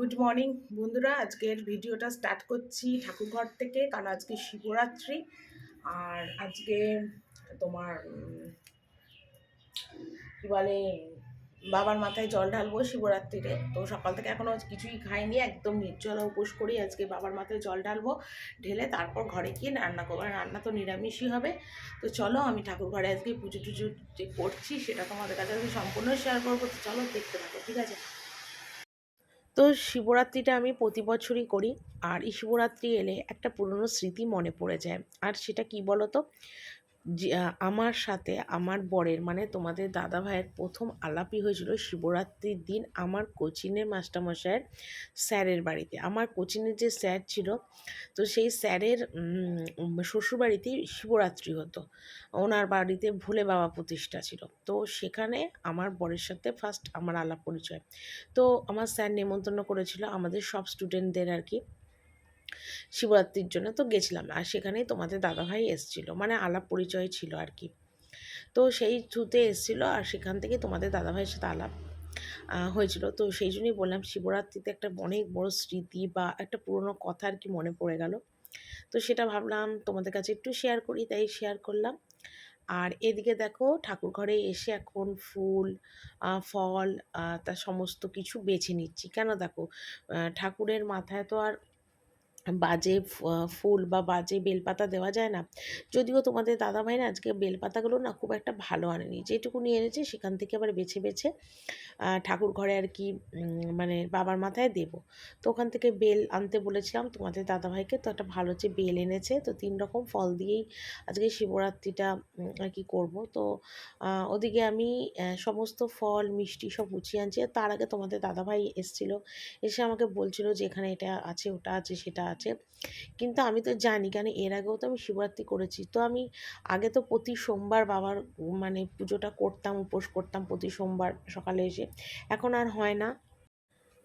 Good morning বন্ধুরা। আজকের ভিডিওটা স্টার্ট করছি ঠাকুরঘর থেকে, কারণ আজকে শিবরাত্রি। আর আজকে তোমার কি বলে, বাবার মাথায় জল ঢালবো শিবরাত্রিতে। তো সকাল থেকে এখনও কিছুই খাইনি, একদম নির্জলা উপোস করি আজকে বাবার মাথায় জল ঢালবো, ঢেলে তারপর ঘরে গিয়ে রান্না করব। রান্না তো নিরামিষই হবে। তো চলো আমি ঠাকুর ঘরে আজকে পুজো টুজো যে করছি, সেটা তোমাদের কাছে আজকে সম্পূর্ণ শেয়ার করব। তো চলো দেখতে থাকো, ঠিক আছে? তো শিবরাত্রিটা আমি প্রতি বছরই করি। আর এই শিবরাত্রি এলে একটা পুরনো স্মৃতি মনে পড়ে যায়। আর সেটা কি বলো তো আমার সাথে আমার বরের মানে তোমাদের দাদা ভাইয়ের প্রথম আলাপি হয়েছিল শিবরাত্রির দিন আমার কোচিনের মাস্টারমশাইয়ের স্যারের বাড়িতে। আমার কোচিনের যে স্যার ছিল, তো সেই স্যারের শ্বশুরবাড়িতেই শিবরাত্রি হতো। ওনার বাড়িতে ভোলে বাবা প্রতিষ্ঠা ছিল। তো সেখানে আমার বরের সাথে ফার্স্ট আমার আলাপ পরিচয়। তো আমার স্যার নেমন্তন্ন করেছিল আমাদের সব স্টুডেন্টদের আর কি। শিবরাত্রির জন্য তো গেছিলাম আর সেখানেই তোমাদের দাদাভাই এসছিল মানে আলাপ পরিচয় ছিল আর কি। তো সেই থ্রুতে এসছিল আর সেখান থেকে তোমাদের দাদাভাইয়ের সাথে আলাপ হয়েছিল। তো সেই জন্যই বললাম শিবরাত্রিতে একটা অনেক বড় স্মৃতি বা একটা পুরনো কথা আর কি মনে পড়ে গেল। তো সেটা ভাবলাম তোমাদের কাছে একটু শেয়ার করি, তাই শেয়ার করলাম। আর এদিকে দেখো ঠাকুর ঘরে এসে এখন ফুল ফল তার সমস্ত কিছু বেছে নিচ্ছি। কেন দেখো ঠাকুরের মাথায় তো আর বাজে ফুল বা বাজে বেলপাতা দেওয়া যায় না। যদিও তোমাদের দাদাভাই না আজকে বেলপাতাগুলো না খুব একটা ভালো আনেনি। যেটুকু নিয়ে এনেছে সেখান থেকে আবার বেছে বেছে ঠাকুর ঘরে আর কি মানে বাবার মাথায় দেব। তো ওখান থেকে বেল আনতে বলেছিলাম তোমাদের দাদাভাইকে। তো একটা ভালো যে বেল এনেছে, তো তিন রকম ফল দিয়েই আজকে শিবরাত্রিটা আর কি করব। তো ওদিকে আমি সমস্ত ফল, মিষ্টি সব গুছিয়ে আনছি। তার আগে তোমাদের দাদাভাই এসছিল, এসে আমাকে বলছিল যে এখানে এটা আছে, ওটা আছে, সেটা আছে। কিন্তু আমি তো জানি কেন এর আগেও তো আমি শিবরাত্রি করেছি। তো আমি আগে তো প্রতি সোমবার বাবার মানে পুজোটা করতাম, উপোস করতাম প্রতি সোমবার সকালে এসে। এখন আর হয় না।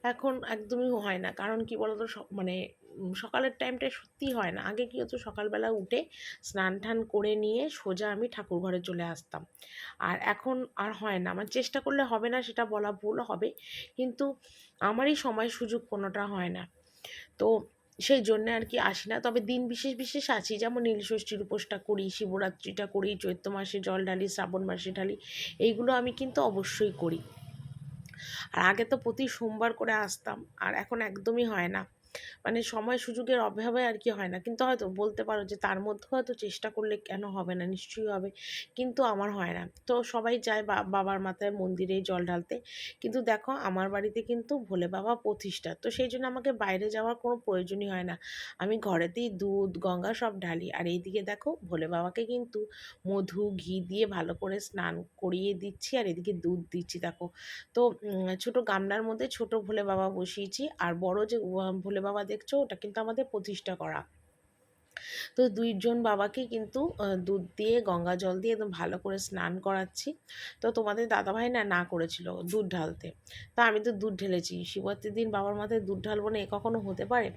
এখন একদমই হয় না। কারণ কি বলতো মানে সকালের টাইমটা সত্যিই হয় না। আগে কি হতো, সকালবেলা উঠে স্নান টান করে নিয়ে সোজা আমি ঠাকুর ঘরে চলে আসতাম। আর এখন আর হয় না। আমার চেষ্টা করলে হবে না, সেটা বলা ভুল হবে। কিন্তু আমারই সময় সুযোগ কোনোটা হয় না। তো সেই জন্য আর কি আসি না। তবে দিন বিশেষ বিশেষ আছি যেমন নীলষষ্ঠীর উপোসটা করি, শিবরাত্রিটা করি, চৈত্র মাসে জল ঢালি, শ্রাবণ মাসে ঢালি, এইগুলো আমি কিন্তু অবশ্যই করি। আর আগে তো প্রতি সোমবার করে আসতাম, আর এখন একদমই হয় না। মানে সময় সুযোগের অভাবে আর কি হয় না। কিন্তু হয়তো বলতে পারো যে তার মধ্যে হয়তো চেষ্টা করলে কেন হবে না? নিশ্চয়ই হবে। কিন্তু আমার হয় না। তো সবাই যায় বাবার মাথায় মন্দিরে জল ঢালতে। কিন্তু দেখো আমার বাড়িতে কিন্তু ভোলে বাবা প্রতিষ্ঠা। তো সেই জন্য আমাকে বাইরে যাওয়ার কোনো প্রয়োজনই হয় না। আমি ঘরেতেই দুধ, গঙ্গা সব ঢালি। আর এইদিকে দেখো ভোলে বাবাকে কিন্তু মধু, ঘি দিয়ে ভালো করে স্নান করিয়ে দিচ্ছি আর এদিকে দুধ দিচ্ছি। দেখো তো ছোট গামলার মধ্যে ছোট ভোলে বাবা বসিয়েছি। আর বড় যে ভোলে বাবা দেখছ, ওটা কিন্তু আমাদের প্রতিষ্ঠা করা। তো দুইজন বাবাকে কিন্তু দুধ দিয়ে, গঙ্গা জল দিয়ে একদম ভালো করে স্নান করাচ্ছি। তো তোমাদের দাদাভাই না না করেছিল দুধ ঢালতে। তা আমি তো দুধ ঢেলেছি। শিবরাত্রির দিন বাবার মাথায় দুধ ঢালবো না, এ কখনো হতে পারে?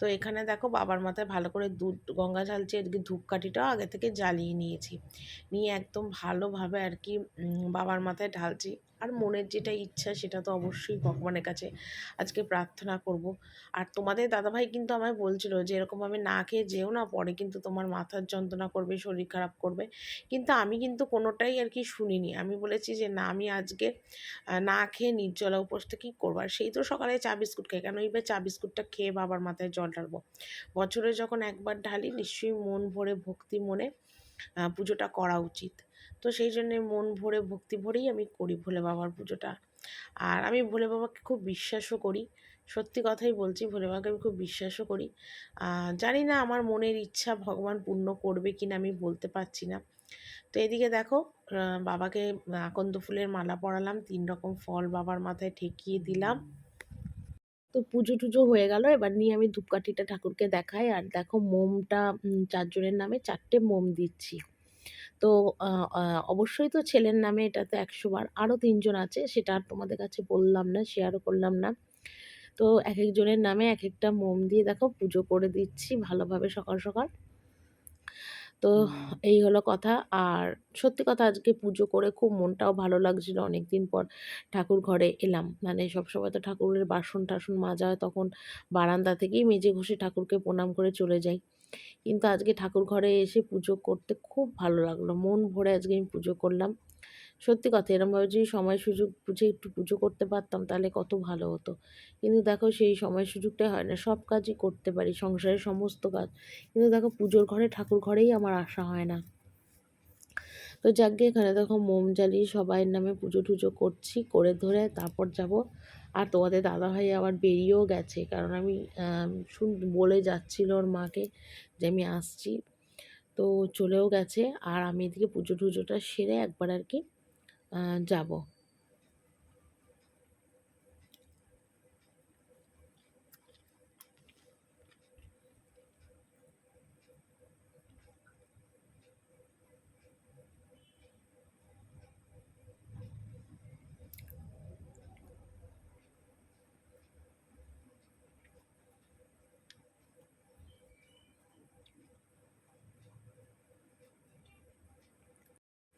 তো এখানে দেখো, বাবার মাথায় ভালো করে দুধ, গঙ্গা ঢালছি এদিকে ধূপকাঠিটাও আগে থেকে জ্বালিয়ে নিয়েছি। নিয়ে একদম ভালোভাবে আর কি বাবার মাথায় ঢালছি। আর মনের যেটা ইচ্ছা সেটা তো অবশ্যই ভগবানের কাছে আজকে প্রার্থনা করব। আর তোমাদের দাদাভাই কিন্তু আমায় বলছিল যে এরকমভাবে না খেয়ে যেও না, পরে কিন্তু তোমার মাথার যন্ত্রণা করবে, শরীর খারাপ করবে। কিন্তু আমি কিন্তু কোনোটাই আর কি শুনিনি। আমি বলেছি যে, না, আমি আজকে না খেয়ে নির্জলা উপোসটা কী করব? আর সেই তো সকালে চা বিস্কুট খাই, কেন এইবার চা বিস্কুটটা খেয়ে বাবার মাথায় জল ঢালবো। বছরে যখন একবার ঢালি, নিশ্চয়ই মন ভরে, ভক্তি মনে পুজোটা করা উচিত। তো সেই জন্যে মন ভরে, ভক্তি ভরেই আমি করি ভোলে বাবার পুজোটা। আর আমি ভোলে বাবাকে খুব বিশ্বাসও করি। সত্যি কথাই বলছি, ভোলে বাবাকে আমি খুব বিশ্বাসও করি। জানি না আমার মনের ইচ্ছা ভগবান পূর্ণ করবে কি না আমি বলতে পারছি না। তো এদিকে দেখো বাবাকে আকন্দ ফুলের মালা পরালাম, তিন রকম ফল বাবার মাথায় ঠেকিয়ে দিলাম। তো পুজো টুজো হয়ে গেল, এবার নিয়ে আমি ধূপকাঠিটা ঠাকুরকে দেখাই। আর দেখো মোমটা চারজনের নামে চারটে মোম দিচ্ছি। তো অবশ্যই তো ছেলের নামে এটা তো একশো বার আরও তিনজন আছে সেটা আর তোমাদের কাছে বললাম না শেয়ারও করলাম না। তো এক একজনের নামে এক একটা মোম দিয়ে দেখো পুজো করে দিচ্ছি ভালোভাবে সকাল সকাল। তো এই হলো কথা। আর সত্যি কথা আজকে পুজো করে খুব মনটাও ভালো লাগছিল। অনেক দিন পর ঠাকুর ঘরে এলাম। মানে সবসময় তো ঠাকুরের বাসন টাসন মাজা হয় তখন বারান্দা থেকেই মেজে ঘষে ঠাকুরকে প্রণাম করে চলে যাই। কিন্তু আজকে ঠাকুর ঘরে এসে পুজো করতে খুব ভালো লাগল। মন ভরে আজকে আমি পুজো করলাম। সত্যি কথা এরমভাবে যদি সময় সুযোগ বুঝে একটু পুজো করতে পারতাম তাহলে কত ভালো হতো। কিন্তু দেখো সেই সময় সুযোগটাই হয় না, সব কাজই করতে পারি, সংসারের সমস্ত কাজ। কিন্তু দেখো পুজোর ঘরে, ঠাকুর ঘরেই আমার আসা হয় না। তো যাকে এখানে দেখো মোম জ্বালিয়ে সবাই নামে পুজো টুজো করছি, করে ধরে তারপর যাব আর তোমাদের দাদাভাই আবার বেরিয়েও গেছে। কারণ আমি শুন, বলে যাচ্ছিল ওর মাকে যে আমি আসছি। তো চলেও গেছে। আর আমি এদিকে পুজো টুজোটা সেরে একবার আর কি যাব।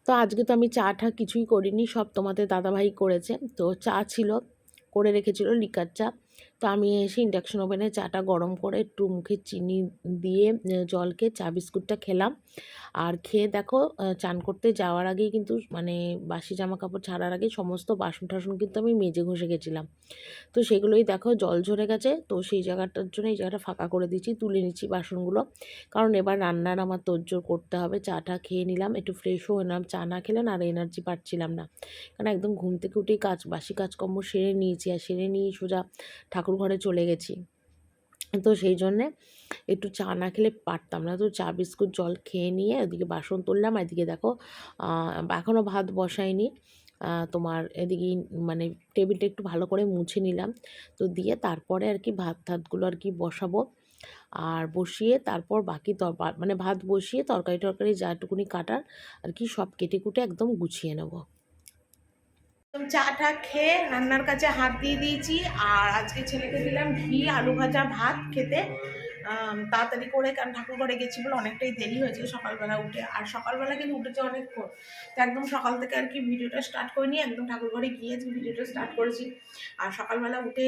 তো আজকে তো আমি চা ঠা কিছুই করিনি, সব তোমাদের দাদাভাই করেছে। তো চা ছিল, করে রেখেছিল লিকার চা। তো আমি এসে ইন্ডাকশন ওভেনে চাটা গরম করে একটু মুখে চিনি দিয়ে জলকে, চা বিস্কুটটা খেলাম। আর খেয়ে দেখো চান করতে যাওয়ার আগেই কিন্তু মানে বাসি জামা কাপড় ছাড়ার আগে সমস্ত বাসন টাসন কিন্তু আমি মেজে ঘষে গেছিলাম। তো সেগুলোই দেখো, জল ঝরে গেছে, তো সেই জায়গাটার জন্য এই জায়গাটা ফাঁকা করে দিচ্ছি তুলে নিচ্ছি বাসনগুলো। কারণ এবার রান্নার আমার তোড়জোড় করতে হবে, চাটা খেয়ে নিলাম, একটু ফ্রেশও হলাম চা না খেলেন আর এনার্জি পাচ্ছিলাম না। কারণ একদম ঘুম থেকে উঠেই কাজ, বাসি কাজকর্ম সেরে নিয়েছি, আর সেরে নিয়ে সোজা ঠাকুর ঘরে চলে গেছি। তো সেই জন্যে একটু চা না খেলে পারতাম না। তো চা, বিস্কুট, জল খেয়ে নিয়ে ওদিকে বাসন তুললাম। এদিকে দেখো এখনও ভাত বসাইনি। তোমার এদিকে মানে টেবিলটা একটু ভালো করে মুছে নিলাম। তো দিয়ে তারপরে আর কি ভাত টাতগুলো আর কি বসাবো। আর বসিয়ে তারপর বাকি তর মানে ভাত বসিয়ে তরকারি টরকারি যাটুকুনি কাটার আর কি সব কেটে কুটে একদম গুছিয়ে নেব। চা টা খেয়ে রান্নার কাছে হাত দিয়ে দিয়েছি। আর আজকে ছেলেকে দিলাম ঘি, আলু ভাজা, ভাত খেতে। তাড়াতাড়ি করে, কারণ ঠাকুর ঘরে গেছি বলে অনেকটাই দেরি হয়েছে সকালবেলা উঠে। আর সকালবেলা কিন্তু উঠেছে অনেকক্ষণ। তো একদম সকাল থেকে আর কি ভিডিওটা স্টার্ট করিনি, একদম ঠাকুর ঘরে গিয়ে ভিডিওটা স্টার্ট করেছি। আর সকালবেলা উঠে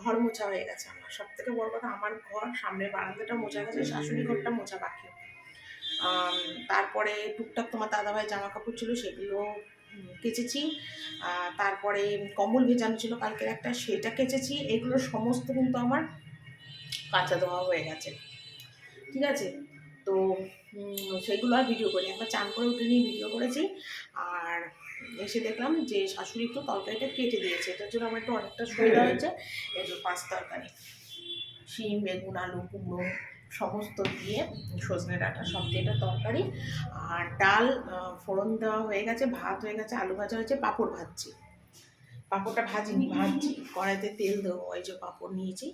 ঘর মোছা হয়ে গেছে আমার। সব থেকে বড় কথা, আমার ঘর সামনে বারান্দাটা মোছা গেছে, শাশুড়ি ঘরটা মোছা বাকি। তারপরে টুকটাক তোমার দাদাভাই জামা কাপড় ছিল, সেগুলো কেচেছি। তারপরে কম্বল ভেজানো ছিল, কালকের একটা সেটা কেচেছি। এগুলো সমস্ত কিন্তু আমার কাঁচা ধোয়া হয়ে গেছে। ঠিক আছে? তো সেগুলো আর ভিডিও করি একবার চান করে উঠে নিয়ে ভিডিও করেছি। আর এসে দেখলাম যে শাশুড়ি একটু তরকারিটা কেটে দিয়েছে। এটার জন্য আমার একটু অনেকটা সুবিধা হয়েছে। যে পাঁচ তরকারি। শিম, বেগুন, আলু, কুমড়ো। সমস্ত দিয়ে সজনে ডাঁটা সব দিয়ে এটা তরকারি। আর ডাল ফোড়ন দেওয়া হয়ে গেছে, ভাত হয়ে গেছে, আলু ভাজা হয়েছে, পাঁপড় ভাজছি। পাঁপড়টা ভাজিনি, ভাজছি। কড়াইতে তেল দেবো, ওই যে পাঁপড় নিয়েছি।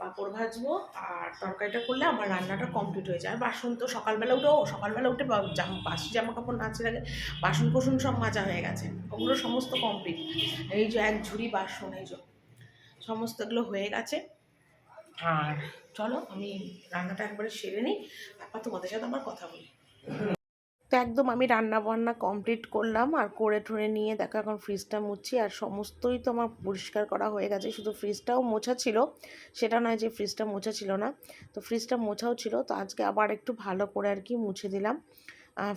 পাঁপড় ভাজবো, আর তরকারিটা করলে আমার রান্নাটা কমপ্লিট হয়ে যায়। বাসন তো সকালবেলা উঠেও সকালবেলা উঠে বাসি জামা কাপড় না ছেড়ে বাসন কোসন সব মাজা হয়ে গেছে। ওগুলো সমস্ত কমপ্লিট এই যে এক ঝুড়ি বাসন, এই যে সমস্ত এগুলো হয়ে গেছে। আর চলো, আমি রান্নাটা একবারে সেরে নিই, তারপর তোমাদের সাথে আমার কথা বলি। তো একদম আমি রান্না বান্না কমপ্লিট করলাম আর করে ঠরে নিয়ে দেখো এখন ফ্রিজটা মুছছি আর সমস্তই তো আমার পরিষ্কার করা হয়ে গেছে। শুধু ফ্রিজটাও মোছা ছিল, সেটা নয় যে ফ্রিজটা মোছা ছিল না। তো ফ্রিজটা মোছাও ছিল, তো আজকে আবার একটু ভালো করে আর কি মুছে দিলাম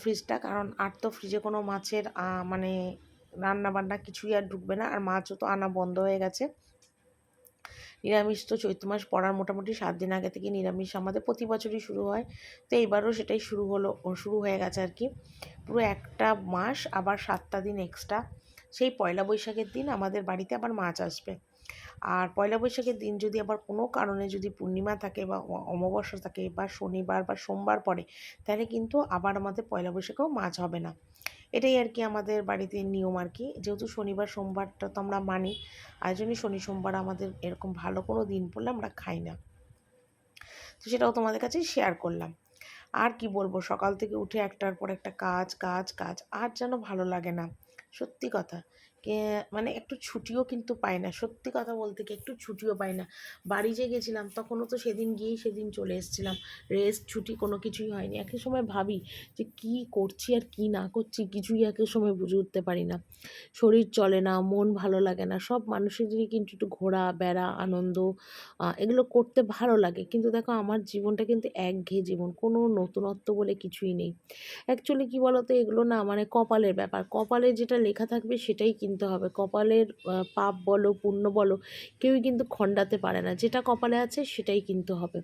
ফ্রিজটা কারণ আর তো ফ্রিজে কোনো মাছের মানে রান্না বান্না কিছুই আর ঢুকবে না, আর মাছও তো আনা বন্ধ হয়ে গেছে। নিরামিষ তো চৈত্র মাস পড়ার মোটামুটি সাত দিন আগে থেকে নিরামিষ আমাদের প্রতি বছরই শুরু হয়। তো এইবারও সেটাই শুরু হলো শুরু হয়ে গেছে আর কি। পুরো একটা মাস আবার সাতটা দিন এক্সট্রা সেই পয়লা বৈশাখের দিন আমাদের বাড়িতে আবার মাছ আসবে। আর পয়লা বৈশাখের দিন যদি আবার কোনো কারণে যদি পূর্ণিমা থাকে বা অমাবস্যা থাকে বা শনিবার বা সোমবার পড়ে, তাহলে কিন্তু আবার আমাদের পয়লা বৈশাখেও মাছ হবে না। এটাই আর কি আমাদের বাড়িতে নিয়ম আর কি। যেহেতু শনিবার, সোমবারটা তো আমরা মানি, আর জন্যই শনি, সোমবার আমাদের এরকম ভালো কোনো দিন পড়লে আমরা খাই না। তো সেটাও তোমাদের কাছে শেয়ার করলাম। আর কি বলব, সকাল থেকে উঠে একটার পর একটা কাজ কাজ কাজ, আর যেন ভালো লাগে না। সত্যি কথা। মানে একটু ছুটিও কিন্তু পাই না। সত্যি কথা বলতে কি, একটু ছুটিও পাই না। বাড়ি যে গেছিলাম, তখনও তো সেদিন গিয়েই সেদিন চলে এসেছিলাম। রেস্ট, ছুটি কোনো কিছুই হয়নি। একই সময় ভাবি যে কি করছি আর কি না করছি, কিছুই একই সময় বুঝে উঠতে পারি না। শরীর চলে না, মন ভালো লাগে না। সব মানুষেরই কিন্তু একটু ঘোরা, বেড়া, আনন্দ এগুলো করতে ভালো লাগে। কিন্তু দেখো, আমার জীবনটা কিন্তু একঘেয়ে জীবন। কোনো নতুনত্ব বলে কিছুই নেই। অ্যাকচুয়ালি কী বলতো, এগুলো না মানে কপালের ব্যাপার। কপালে যেটা লেখা থাকবে সেটাই কিনতে হবে। কপালের পাপ বলো, পুণ্য বলো, কেউই কিন্তু খণ্ডাতে পারে না। যেটা কপালে আছে সেটাই কিনতে হবে।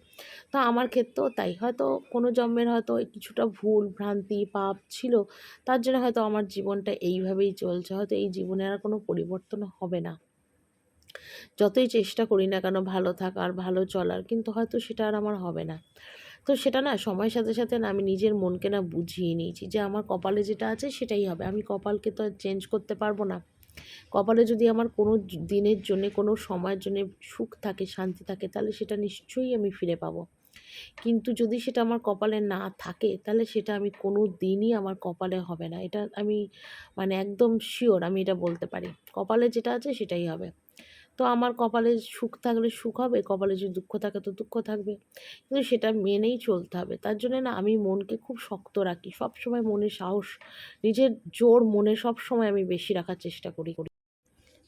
তো আমার ক্ষেত্রেও তাই। হয়তো কোনো জন্মের হয়তো কিছুটা ভুল, ভ্রান্তি, পাপ ছিল, তার জন্য হয়তো আমার জীবনটা এইভাবেই চলছে। হয়তো এই জীবনে আর কোনো পরিবর্তন হবে না। যতই চেষ্টা করি না কেন ভালো থাকার, ভালো চলার, কিন্তু হয়তো সেটা আর আমার হবে না। তো সেটা না, সময়ের সাথে সাথে না আমি নিজের মনকে না বুঝিয়ে নিয়েছি যে আমার কপালে যেটা আছে সেটাই হবে। আমি কপালকে তো চেঞ্জ করতে পারব না। কপালে যদি আমার কোনো দিনের জন্যে, কোনো সময়ের জন্য সুখ থাকে, শান্তি থাকে, তাহলে সেটা নিশ্চয়ই আমি ফিরে পাবো। কিন্তু যদি সেটা আমার কপালে না থাকে, তাহলে সেটা আমি কোনো দিনই আমার কপালে হবে না। এটা আমি মানে একদম শিওর আমি এটা বলতে পারি। কপালে যেটা আছে সেটাই হবে। তো আমার কপালে সুখ থাকলে সুখ হবে, কপালে যদি দুঃখ থাকে তো দুঃখ থাকবে। কিন্তু সেটা মেনেই চলতে হবে। তার জন্য না আমি মনকে খুব শক্ত রাখি। সব সময় মনে সাহস, নিজের জোর মনে সব সময় আমি বেশি রাখার চেষ্টা করি।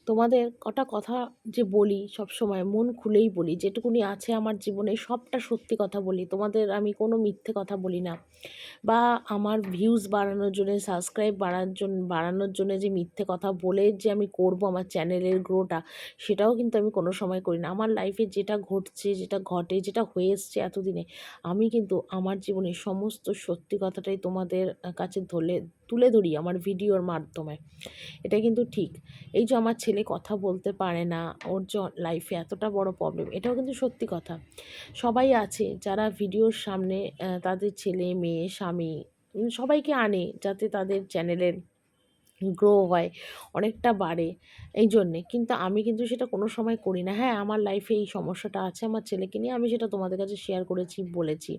তোমাদের কটা কথা যে বলি সব সময় মন খুলেই বলি। যেটুকুনি আছে আমার জীবনে সবটা সত্যি কথা বলি। তোমাদের আমি কোনো মিথ্যে কথা বলি না। বা আমার ভিউজ বাড়ানোর জন্য সাবস্ক্রাইব বাড়ানোর জন্য বাড়ানোর জন্য যে মিথ্যে কথা বলে যে আমি করব আমার চ্যানেলের গ্রোটা সেটাও কিন্তু আমি কোনো সময় করি না। আমার লাইফে যেটা ঘটছে, যেটা ঘটে, যেটা হয়ে এসছে এতদিনে, আমি কিন্তু আমার জীবনে সমস্ত সত্যি কথাটাই তোমাদের কাছে ধরে তুলে ধরি আমার ভিডিওর মাধ্যমে। এটা কিন্তু ঠিক। এই যে আমার ছেলে কথা বলতে পারে না, ওর যে লাইফে এতটা বড় প্রবলেম এটাও কিন্তু সত্যি কথা। সবাই আছে যারা ভিডিওর সামনে তাদের ছেলে, মেয়ে, স্বামী সবাইকে আনে যাতে তাদের চ্যানেলের গ্রো হয়, অনেকটা বাড়ে, এই জন্যে। কিন্তু আমি কিন্তু সেটা কোনো সময় করি না। হ্যাঁ আমার লাইফে এই সমস্যাটা আছে, আমার ছেলেকে নিয়ে আমি সেটা তোমাদের কাছে শেয়ার করেছি, বলেছি।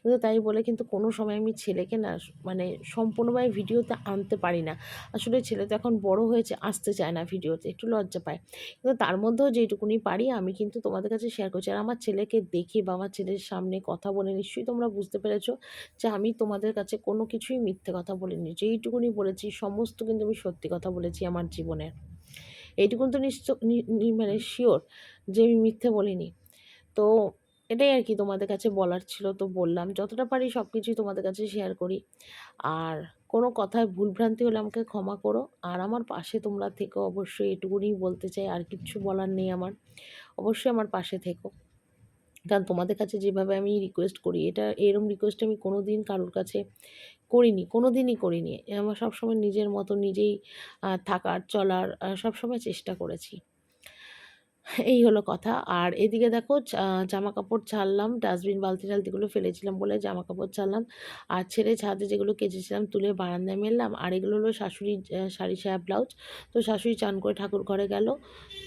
কিন্তু তাই বলে কিন্তু কোনো সময় আমি ছেলেকে না মানে সম্পূর্ণভাবে ভিডিওতে আনতে পারি না। আসলে ছেলে তো এখন বড় হয়েছে, আসতে চায় না ভিডিওতে, একটু লজ্জা পায়। কিন্তু তার মধ্যেও যেটুকুনি পারি, আমি কিন্তু তোমাদের কাছে শেয়ার করছি। আর আমার ছেলেকে দেখে বা আমার ছেলের সামনে কথা বলে নিশ্চয়ই তোমরা বুঝতে পেরেছ যে আমি তোমাদের কাছে কোনো কিছুই মিথ্যে কথা বলিনি। যেইটুকুনি বলেছি, সমস্ত কিন্তু আমি সত্যি কথা বলেছি আমার জীবনের এইটুকুন তো নিশ্চয় মানে শিওর যে আমি মিথ্যে বলিনি। তো এটাই আর কি তোমাদের কাছে বলার ছিল, তো বললাম যতটা পারি সব কিছুই তোমাদের কাছে শেয়ার করি। আর কোনো কথায় ভুলভ্রান্তি হলে আমাকে ক্ষমা করো। আর আমার পাশে তোমরা থেকো, অবশ্যই এটুকুনি বলতে চাই, আর কিচ্ছু বলার নেই আমার। অবশ্যই আমার পাশে থেকো। কারণ তোমাদের কাছে যেভাবে আমি রিকোয়েস্ট করি, এটা এরম রিকোয়েস্ট আমি কোনো দিন কারোর কাছে করিনি কোনো দিনই করিনি আমার সবসময় নিজের মতো নিজেই থাকার চলার সবসময় চেষ্টা করেছি। এই হলো কথা। আর এদিকে দেখো জামা কাপড় ছাড়লাম, ডাস্টবিন, বালতি টালতিগুলো ফেলেছিলাম বলে জামা কাপড় ছাড়লাম। আর ছেড়ে ছাদে যেগুলো কেচেছিলাম, তুলে বারান্দায় মেললাম। আর এগুলো হলো শাশুড়ি শাড়ি, সায়া ব্লাউজ। তো শাশুড়ি চান করে ঠাকুর ঘরে গেল।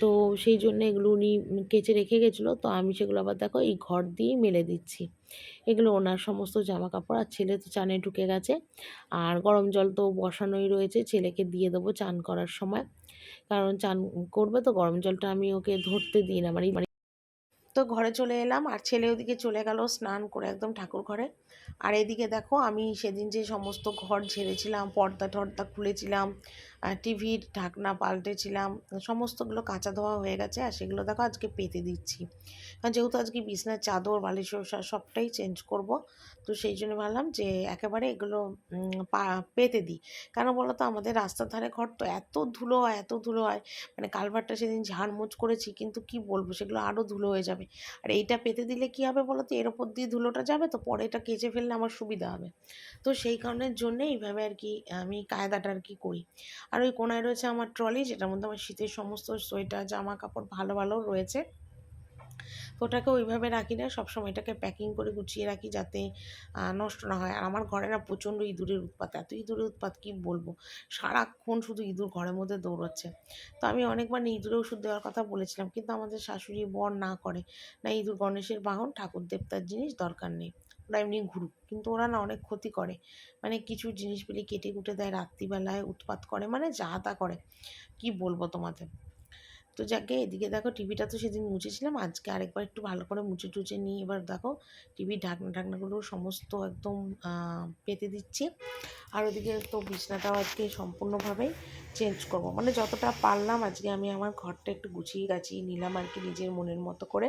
তো সেই জন্য এগুলো উনি কেচে রেখে গেছিল। তো আমি সেগুলো আবার দেখো, এই ঘর দিয়েই মেলে দিচ্ছি। এগুলো ওনার সমস্ত জামা কাপড় আর ছেলে তো চানে ঢুকে গেছে। আর গরম জল তো বসানোই রয়েছে। ছেলেকে দিয়ে দেবো চান করার সময়। কারণ চান করবে তো, গরম জলটা আমি ওকে ধরতে দিই না মানে তো ঘরে চলে এলাম, আর ছেলে ওদিকে চলে গেল স্নান করে একদম ঠাকুর ঘরে। আর এদিকে দেখো, আমি সেদিন যে সমস্ত ঘর ঝেড়েছিলাম, পর্দা টর্দা খুলেছিলাম টিভির ঢাকনা পাল্টেছিলাম, সমস্তগুলো কাঁচা ধোয়া হয়ে গেছে, আর সেগুলো দেখো আজকে পেতে দিচ্ছি। যেহেতু আজকে বিছনার চাদর, বালিশ সবটাই চেঞ্জ করব, তো সেই জন্য ভাবলাম যে একেবারে এগুলো পেতে দিই। কেন বলো তো আমাদের রাস্তার ধারে ঘর তো এত ধুলো হয়, এত ধুলো হয়। মানে কালভারটা সেদিন ঝাড়মুছ করেছি, কিন্তু কি বলব? সেগুলো আরও ধুলো হয়ে যাবে। আর এইটা পেতে দিলে কি হবে বলো তো এর ওপর দিয়ে ধুলোটা যাবে তো পরে এটা কেচে ফেললে আমার সুবিধা হবে। তো সেই কারণের জন্যে এইভাবে আর কি, আমি কায়দাটা আর কি করি। আর ওই কোনায় রয়েছে আমার ট্রলি যেটার মধ্যে আমার শীতের সমস্ত সোয়েটার জামা কাপড় ভালো ভালো রয়েছে। ওটাকে ওইভাবে রাখি না, সবসময় এটাকে প্যাকিং করে গুছিয়ে রাখি যাতে নষ্ট না হয়। আর আমার ঘরে না প্রচণ্ড ইঁদুরের উৎপাত। এত ইঁদুরের উৎপাত কী বলব? সারাক্ষণ শুধু ইঁদুর ঘরের মধ্যে দৌড়চ্ছে। তো আমি অনেকবার ইঁদুরে ওষুধ দেওয়ার কথা বলেছিলাম, কিন্তু আমাদের শাশুড়ি বর না করে। না ইঁদুর গণেশের বাহন, ঠাকুর দেবতার জিনিস দরকার নেই। ওরা এমনি ঘুরুক, কিন্তু ওরা না অনেক ক্ষতি করে। মানে কিছু জিনিস পেলে কেটে কুটে দেয়, রাত্রিবেলায় উৎপাত করে মানে যা তা করে। কি বলব তোমাদের? তো যাকে এদিকে দেখো টিভিটা তো সেদিন মুছেছিলাম, আজকে আরেকবার একটু ভালো করে মুছে টুচে নিয়ে এবার দেখো টিভির ঢাকনা ঢাকনাগুলো সমস্ত একদম পেতে দিচ্ছি। আর ওদিকে তো বিছনাটাও আজকে সম্পূর্ণভাবে চেঞ্জ করব। মানে যতটা পারলাম আজকে আমি আমার ঘরটা একটু গুছিয়ে গাছিয়ে নিলাম আর কি নিজের মনের মতো করে।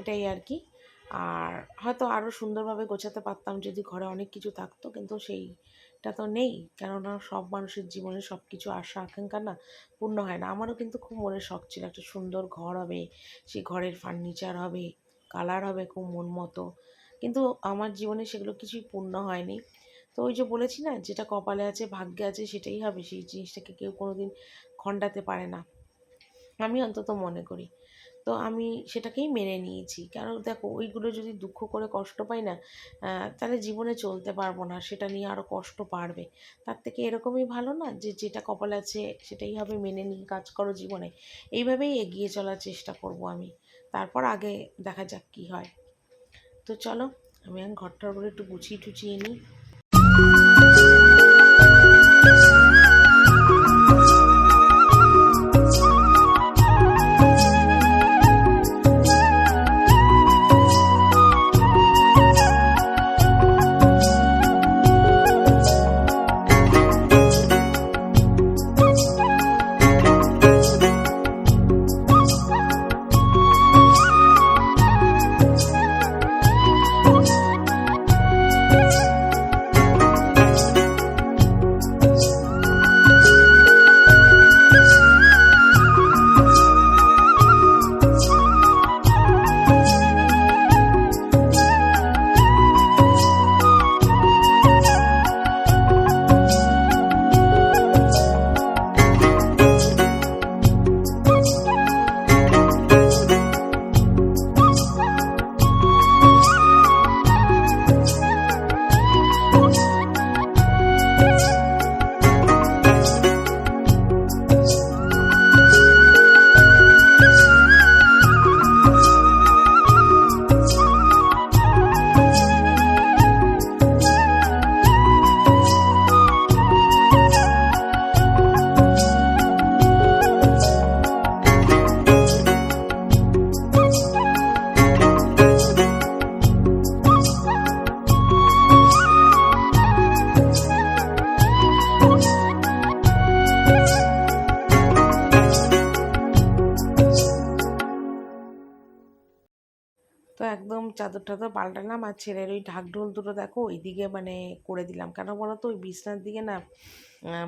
এটাই আর কি। আর হয়তো আরও সুন্দরভাবে গোছাতে পারতাম যদি ঘরে অনেক কিছু থাকতো, কিন্তু সেইটা তো নেই। কেননা সব মানুষের জীবনে সব কিছু আশা, আকাঙ্ক্ষা না পূর্ণ হয় না। আমারও কিন্তু খুব মনের শখ ছিল। একটা সুন্দর ঘর হবে, সেই ঘরের ফার্নিচার হবে কালার হবে খুব মন মতো। কিন্তু আমার জীবনে সেগুলো কিছুই পূর্ণ হয়নি। তো ওই যে বলেছি না, যেটা কপালে আছে, ভাগ্যে আছে, সেটাই হবে। সেই জিনিসটাকে কেউ কোনো দিন খণ্ডাতে পারে না। আমি অন্তত মনে করি। তো আমি সেটাকেই মেনে নিয়েছি। কারণ দেখো, ওইগুলো যদি দুঃখ করে কষ্ট পাই না তাহলে জীবনে চলতে পারব না, সেটা নিয়ে আরও কষ্ট পারবে তার থেকে এরকমই ভালো না যে, যেটা কপাল আছে সেটাই হবে মেনে নিয়ে কাজ করো জীবনে। এইভাবেই এগিয়ে চলার চেষ্টা করব আমি। তারপর আগে দেখা যাক কী হয়। তো চলো, আমি এখন ঘরটার একটু গুছিয়ে টুচিয়ে নিই। একদম চাদর টাদর পাল্টালাম আর ছেলের ওই ঢাক ঢোল দুটো দেখো ওইদিকে মানে করে দিলাম। কেন বলো তো? ওই বিছনার দিকে না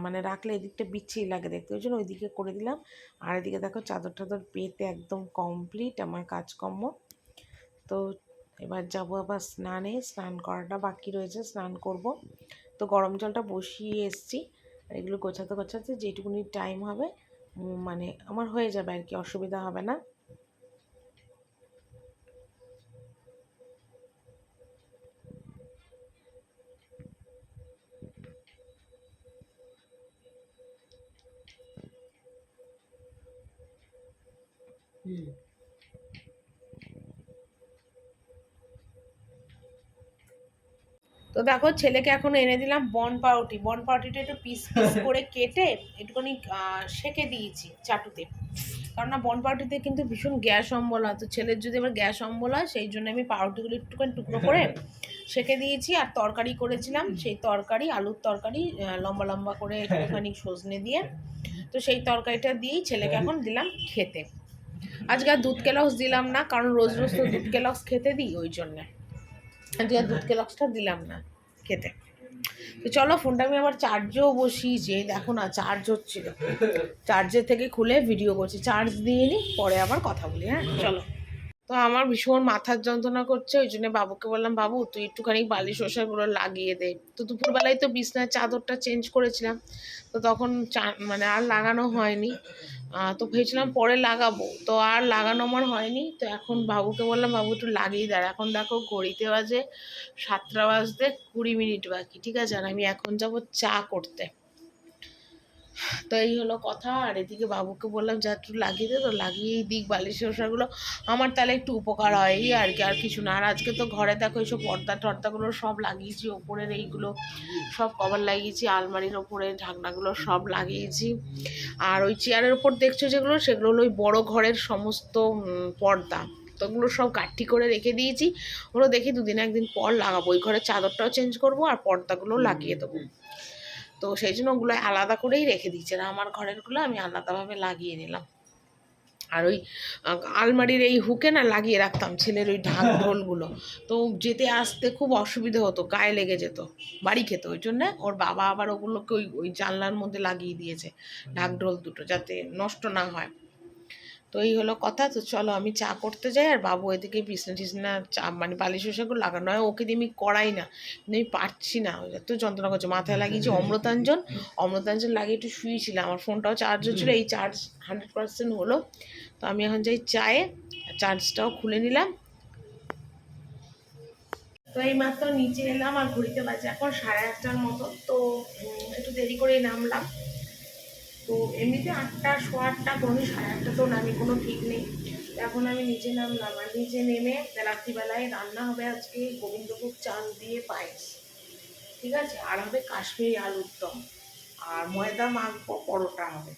মানে রাখলে এদিকটা বিচ্ছিরি লাগে দেখতে। ওই জন্য ওইদিকে করে দিলাম। আর এদিকে দেখো চাদর টাদর পেতে একদম কমপ্লিট আমার কাজকর্ম। তো এবার যাব আবার স্নানে। স্নান করাটা বাকি রয়েছে, স্নান করব। তো গরম জলটা বসিয়ে এসছি। আর এগুলো গোছাতে গোছাতে যেটুকুনি টাইম হবে মানে আমার হয়ে যাবে আর কি, অসুবিধা হবে না। তো দেখো ছেলেকে এখন এনে দিলাম বন পাউটি বন পাউরুটিটা একটু পিস পিস করে কেটে একটুখানি সেকে দিয়েছি চাটুতে। কারণ না বন পাউটিতে কিন্তু ভীষণ গ্যাস অম্বল হয়। তো ছেলের যদি আবার গ্যাস অম্বল হয় সেই জন্য আমি পাউরুটিগুলো একটুখানি টুকরো করে সেকে দিয়েছি। আর তরকারি করেছিলাম সেই তরকারি আলুর তরকারি লম্বা লম্বা করে একটুখানি সজনে দিয়ে। তো সেই তরকারিটা দিয়েই ছেলেকে এখন দিলাম খেতে। আজকে আর দুধ কেলক্স দিলাম না, কারণ রোজ রোজ তো দুধ কেলক্স খেতে দিই ওই জন্যে। আজকে আর দুধ কেলক্সটা দিলাম না খেতে। তো চলো ফোনটা আমি আবার চার্জেও বসি যে দেখো না, চার্জ হচ্ছিল। চার্জের থেকে খুলে ভিডিও করছি। চার্জ দিয়ে নিই পরে আবার কথা বলি হ্যাঁ? চলো। তো আমার ভীষণ মাথার যন্ত্রণা করছে ওই জন্য বাবুকে বললাম বাবু তুই একটুখানি বালি শসাগুলো লাগিয়ে দে। তো দুপুরবেলায় তো বিছনার চাদরটা চেঞ্জ করেছিলাম তো তখন চা মানে আর লাগানো হয়নি। তো ভেবেছিলাম পরে লাগাবো তো আর লাগানো আমার হয়নি। তো এখন বাবুকে বললাম বাবু একটু লাগিয়ে দেয় এখন দেখো ঘড়িতে বাজে সাতটা বাজতে কুড়ি মিনিট বাকি ঠিক আছে? আর আমি এখন যাব চা করতে। তো এই হলো কথা। আর এদিকে বাবুকে বললাম যা একটু লাগিয়ে দে তো লাগিয়েই দিক বালিশ ওষাগুলো আমার তাহলে একটু উপকার হয় এই আর কি আর কিছু না। আর আজকে তো ঘরে দেখো এইসব পর্দা টর্দাগুলো সব লাগিয়েছি ওপরের এইগুলো সব কভার লাগিয়েছি আলমারির ওপরে ঢাকনাগুলো সব লাগিয়েছি। আর ওই চেয়ারের ওপর দেখছ যেগুলো সেগুলো হলো ওই বড়ো ঘরের সমস্ত পর্দা। তো ওগুলো সব কাঠি করে রেখে দিয়েছি। ওগুলো দেখি দুদিন একদিন পর লাগাবো। ওই ঘরের চাদরটাও চেঞ্জ করব আর পর্দাগুলো লাগিয়ে দেবো। তো সেই জন্য ওগুলো আলাদা করেই রেখে দিচ্ছে আর আমার ঘরেরগুলো আমি আলাদাভাবে লাগিয়ে নিলাম। আর ওই আলমারির এই হুকে না লাগিয়ে রাখতাম ছেলের ওই ঢাক ঢোলগুলো। তো যেতে আসতে খুব অসুবিধে হতো গায়ে লেগে যেত বাড়ি খেত। ওই জন্যে ওর বাবা আবার ওগুলোকে ওই ওই জানলার মধ্যে লাগিয়ে দিয়েছে ঢাক ঢোল দুটো যাতে নষ্ট না হয়। তো এই হলো কথা। তো চলো আমি চা করতে যাই আর বাবু এদিকে বিছনা টিছনা চা মানে বালিশ ওষাগুলো লাগানো হয়। ওকে দিয়ে আমি করাই না কিন্তু আমি পারছি না। এত যন্ত্রণা করছে। মাথায় লাগিয়েছি অমৃতাঞ্জন অমৃতাঞ্জন লাগিয়ে একটু শুয়েছিলাম। আমার ফোনটাও চার্জ হচ্ছিল। এই চার্জ হান্ড্রেড পার্সেন্ট হলো। তো আমি এখন যাই চায়ে। চার্জটাও খুলে নিলাম। তো এই মাত্র নিচে এলাম আর ঘুরিতে বাজে এখন সাড়ে আটটার মতো। তো একটু দেরি করেই নামলাম। তো এমনিতে আটটা, সোয়া আটটা কোনো সাড়ে আটটা তো নামি কোনো ঠিক নেই। এখন আমি নিচে নামলাম আর নিচে নেমে রাত্রিবেলায় রান্না হবে আজকে গোবিন্দভোগ চাল দিয়ে পায়েস। ঠিক আছে? আর হবে কাশ্মীরি আলুর দম। আর ময়দা মাখবো, পরোটা হবে।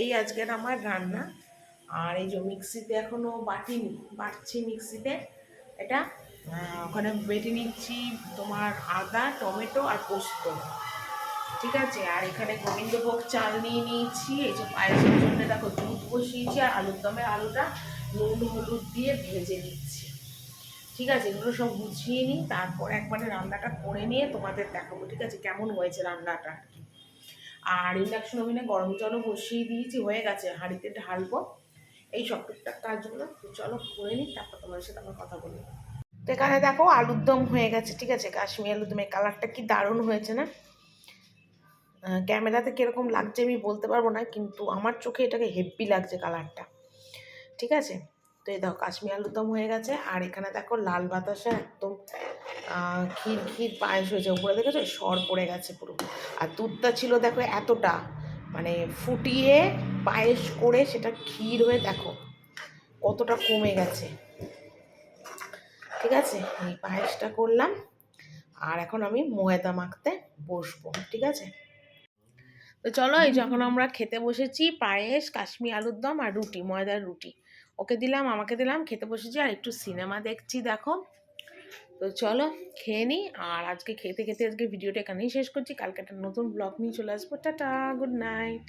এই আজকের আমার রান্না। আর এই যে মিক্সিতে এখনও বাটিনি, বাটছি মিক্সিতে। এটা ওখানে বেটে নিচ্ছি তোমার আদা, টমেটো আর পোস্ত। ঠিক আছে? আর এখানে গোবিন্দভোগ চাল নিয়ে নিয়েছি। এই যে পায়েসের জন্য দেখো দুধ বসিয়েছি আর আলুর দমে আলুটা নুন, হলুদ দিয়ে ভেজে নিচ্ছি। ঠিক আছে? এগুলো সব গুছিয়ে নিই, তারপর একবারে রান্নাটা করে নিয়ে তোমাদের দেখাবো, ঠিক আছে? কেমন হয়েছে রান্নাটা আর ইন্ডাকশন ওভেনে গরম জলও বসিয়ে দিয়েছি, হয়ে গেছে। হাঁড়িতে ঢালবো। এই সব টুকটাক কাজগুলো চলো করে নিই, তারপর তোমার সাথে আমার কথা বলি। তো এখানে দেখো আলুর দম হয়ে গেছে, ঠিক আছে? কাশ্মীর আলুর দমের কালারটা কি দারুণ হয়েছে না? ক্যামেরাতে কীরকম লাগছে আমি বলতে পারব না, কিন্তু আমার চোখে এটাকে হেভি লাগছে কালারটা ঠিক আছে? তো এই দেখো, কাশ্মীর আলুর দম হয়ে গেছে, আর এখানে দেখো লাল বাতাসা একদম ক্ষীর ক্ষীর পায়েস হয়েছে। উপরে দেখেছ? সর পড়ে গেছে পুরো। আর দুধটা ছিল দেখো এতটা মানে ফুটিয়ে পায়েস করে সেটা ক্ষীর হয়ে দেখো, কতটা কমে গেছে। ঠিক আছে? এই পায়েসটা করলাম, আর এখন আমি ময়দা মাখতে বসবো। ঠিক আছে? তো চলো এই যখন আমরা খেতে বসেছি, পায়েস, কাশ্মীর আলুর দম আর রুটি, ময়দার রুটি। ওকে দিলাম, আমাকে দিলাম, খেতে বসেছি আর একটু সিনেমা দেখছি, দেখো। তো চলো খেয়ে নিই আর আজকে খেতে খেতে আজকে ভিডিওটা এখানেই শেষ করছি। কালকে একটা নতুন ব্লগ নিয়ে চলে আসব। Tata, good night.